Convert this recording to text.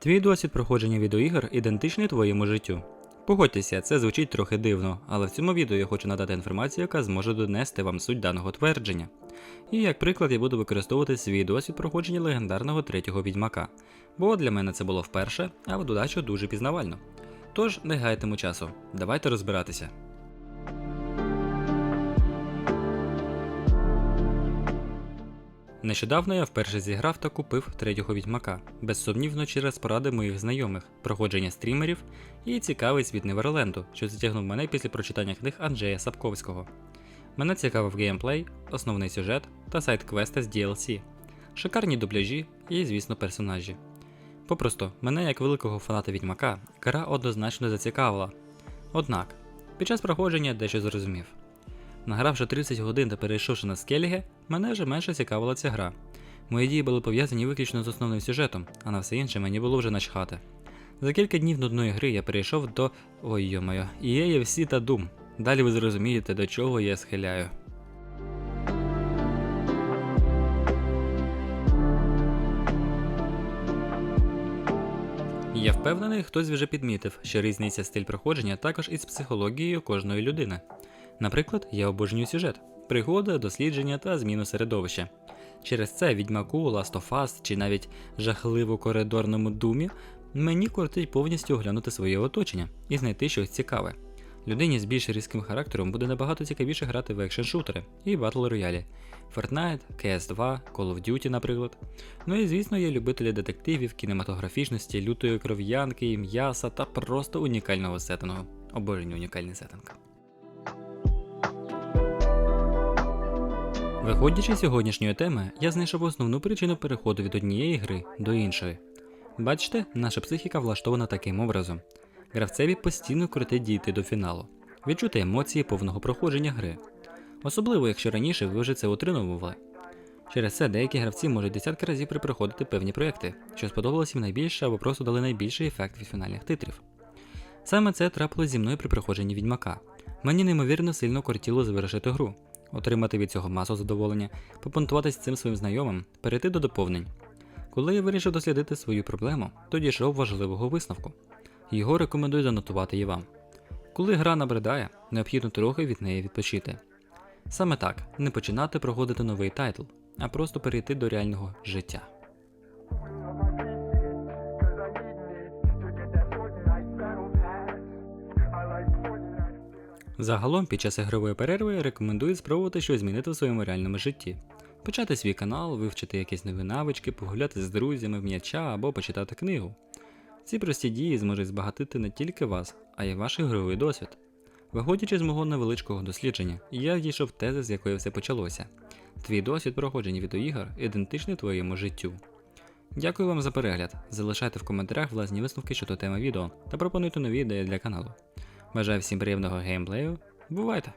Твій досвід проходження відеоігр ідентичний твоєму життю. Погодьтеся, це звучить трохи дивно, але в цьому відео я хочу надати інформацію, яка зможе донести вам суть даного твердження. І як приклад я буду використовувати свій досвід проходження легендарного третього відьмака, бо для мене це було вперше, а в додачу дуже пізнавально. Тож не гайтимо часу, давайте розбиратися. Нещодавно я вперше зіграв та купив третього відьмака, безсумнівно через поради моїх знайомих, проходження стрімерів і цікавий світ Неверленду, що затягнув мене після прочитання книг Анджея Сапковського. Мене цікавив геймплей, основний сюжет та сайт-квести з DLC, шикарні дубляжі і, звісно, персонажі. Попросту, мене як великого фаната відьмака, гра однозначно зацікавила. Однак, під час проходження дещо зрозумів. Награвши 30 годин та перейшовши на скеліги, мене вже менше цікавила ця гра. Мої дії були пов'язані виключно з основним сюжетом, а на все інше мені було вже начхати. За кілька днів нудної гри я перейшов до. ой йомайо, EA всі та Doom. Далі ви зрозумієте, до чого я схиляю. Я впевнений, хтось вже підмітив, що різниця стиль проходження також із психологією кожної людини. Наприклад, я обожнюю сюжет, пригоди, дослідження та зміну середовища. Через це відьмаку, Last of Us чи навіть жахливо коридорному думі мені кортить повністю оглянути своє оточення і знайти щось цікаве. Людині з більш різким характером буде набагато цікавіше грати в екшн шутери і батл роялі. Fortnite, CS2, Call of Duty, наприклад. Ну і звісно, є любителі детективів, кінематографічності, лютої кров'янки, м'яса та просто унікального сеттингу. Обожнюю унікальний сеттинг. Виходячи з сьогоднішньої теми, я знайшов основну причину переходу від однієї гри до іншої. Бачите, наша психіка влаштована таким образом. Гравцеві постійно крутить дійти до фіналу, відчути емоції повного проходження гри. Особливо, якщо раніше ви вже це отримували. Через це деякі гравці можуть десятки разів припроходити певні проекти, що сподобалось їм найбільше або просто дали найбільший ефект від фінальних титрів. Саме це трапилось зі мною при проходженні відьмака. Мені неймовірно сильно кортіло завершити гру, отримати від цього масу задоволення, попонтуватись цим своїм знайомим, перейти до доповнень. Коли я вирішив дослідити свою проблему, то дійшов важливого висновку. Його рекомендую занотувати і вам. Коли гра набридає, необхідно трохи від неї відпочити. Саме так, не починати проходити новий тайтл, а просто перейти до реального життя. Загалом, під час ігрової перерви рекомендую спробувати щось змінити в своєму реальному житті. Почати свій канал, вивчити якісь нові навички, погуляти з друзями в м'яча або почитати книгу. Ці прості дії зможуть збагатити не тільки вас, а й ваш ігровий досвід. Виходячи з мого невеличкого дослідження, я дійшов тези, з якої все почалося. Твій досвід проходження відеоігр ідентичний твоєму життю. Дякую вам за перегляд. Залишайте в коментарях власні висновки щодо теми відео та пропонуйте нові ідеї для каналу. Бажаю всім приємного геймплею. Бувайте!